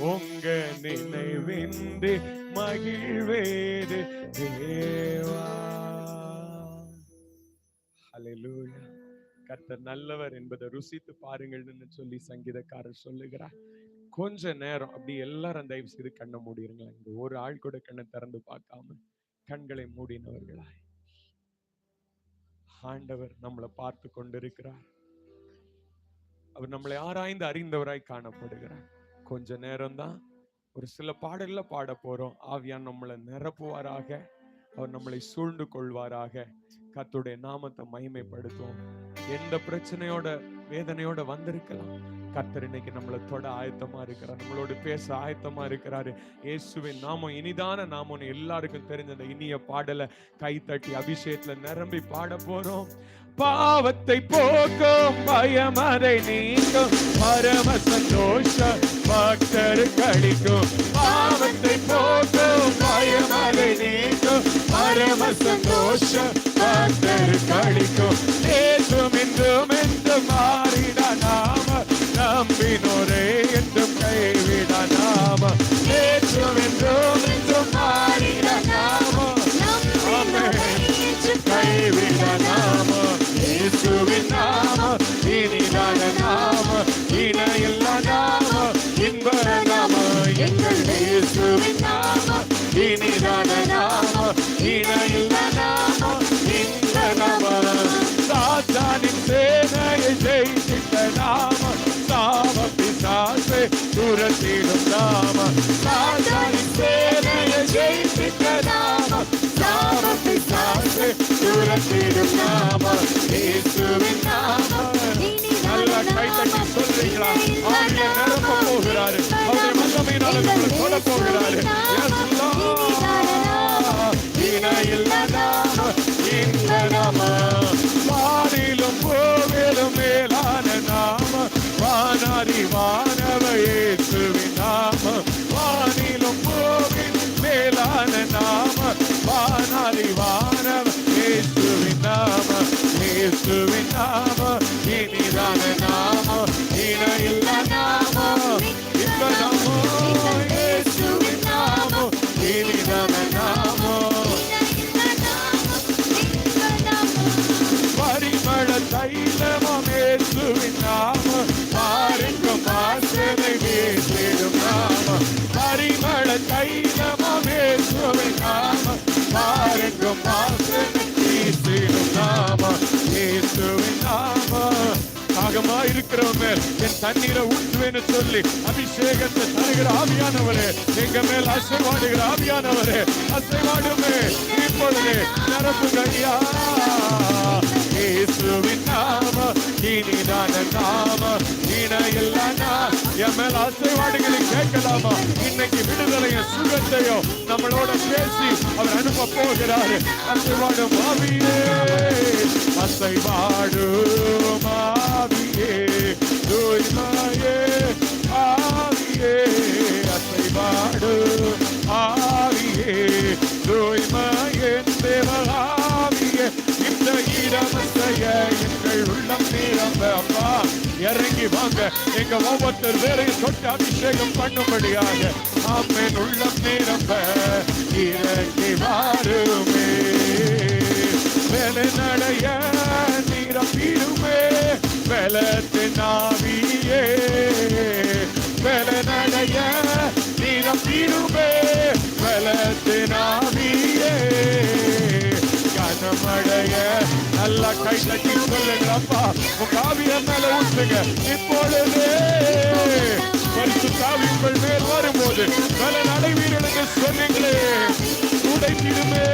உங்க நினைவின்றி மகிழ்வேது தேவா. ஹalleluya கர்த்தர் நல்லவர் என்பதை ருசித்து பாருங்கள்னு சொல்லி சங்கீதக்காரர் சொல்லுகிறார். கொஞ்ச நேரம் அப்படி எல்லாரும் தயவு செய்து கண்ணை மூடிடுங்களேன் இங்க ஒரு ஆள் கூட கண்ணை திறந்து பார்க்காம கண்களை மூடினவர்களாய். ஆண்டவர் நம்மளை பார்த்து கொண்டிருக்கிறார். அவர் நம்மளை ஆராய்ந்து அறிந்தவராய் காணப்படுகிறார். கொஞ்ச நேரம்தான் ஒரு சில பாடல்ல பாட போறோம். ஆவியான் நம்மளை நிரப்புவாராக. அவர் நம்மளை சூழ்ந்து கொள்வாராக. கத்துடைய நாமத்தை மகிமைப்படுத்துவோம். எந்த பிரச்சனையோட வேதனையோட வந்திருக்கலாம். கர்த்தர் இன்னைக்கு நம்மளை தொட ஆயத்தமா இருக்கிறார். நம்மளோட பேச ஆயத்தமா இருக்கிறாரு. இயேசுவின் நாமம் இனிதான நாமம்னு எல்லாருக்கும் தெரிஞ்ச அந்த இனிய பாடலை கை தட்டி அபிஷேகத்துல நிரம்பி பாட போறோம். பாவத்தை போக்கும் பயம் நீங்கும் நீக்கும். பரம சந்தோஷ பக்தர் கழிக்கும் கைத்தட்டி சொல்றீங்களா நிரப்ப போகிறாரு அவருடைய வல்லமையினால நம்மளை தொட போகிறாரு இந்த நாம வானிலும் பூவிலும் மேலான நாம வானாதி வானவ நாம வானிலும் பூவின் மேலான நாம வானாதி வானவ நாம இயேசுவின் நாம இனிதான நாம இணையில்ல நாம இந்த நாமோ இயேசுவின் நாமோ இனிதான நாமோ பரிமள தைலமம் இயேசுவின் நாம பாருக்கும் வாசனை வீசிடும் நாம பரிமள தைலமம் இயேசுவின் நாம பாருக்கும் வீசிடும் இயேசுவின் நாம தாகமா இருக்கிறவங்க என் தண்ணீரை ஊற்றுவேன்னு சொல்லி அபிஷேகத்தை தருகிற ஆவியானவரே எங்க மேல் அசைவாடுகிற ஆவியானவரே அசைவாடுமே இப்பொழுது நரப்பு ஐயா இயேசுவின் நாம இனிதான நாம இணையில்லா நாம என் மேல் அசைவாடுகளை கேட்கலாமா? இன்னைக்கு விடுதலையும் சுகத்தையும் நம்மளோட பேசி அவர் அனுப்ப போகிறாரு. அசைவாடும் ஆவியே. அசைவாடும் ஆவியே தூய்மையே ஆவியே. அசை அசைவாடு ஆவியே தூய்மையே தேவகாவியே இந்த இடமத்தைய எங்கள் உள்ளம் நிரம்ப அப்பா. இறங்கி வாங்க. எங்க ஒவ்வொருத்தர் வேறையும் தொட்டு அபிஷேகம் பண்ணும்படியாக ஆமென் உள்ளம் நிரம்ப. நல்லா கை தட்டி சொல்லுங்கப்பா. உங்க ஆவிய மேல ஊற்றுங்க இப்பொழுது பரிசு தாவி உங்கள் மேல் வரும்போது பல நடைவீரனுக்கு சொன்னீங்களே துடைக்கிடுமே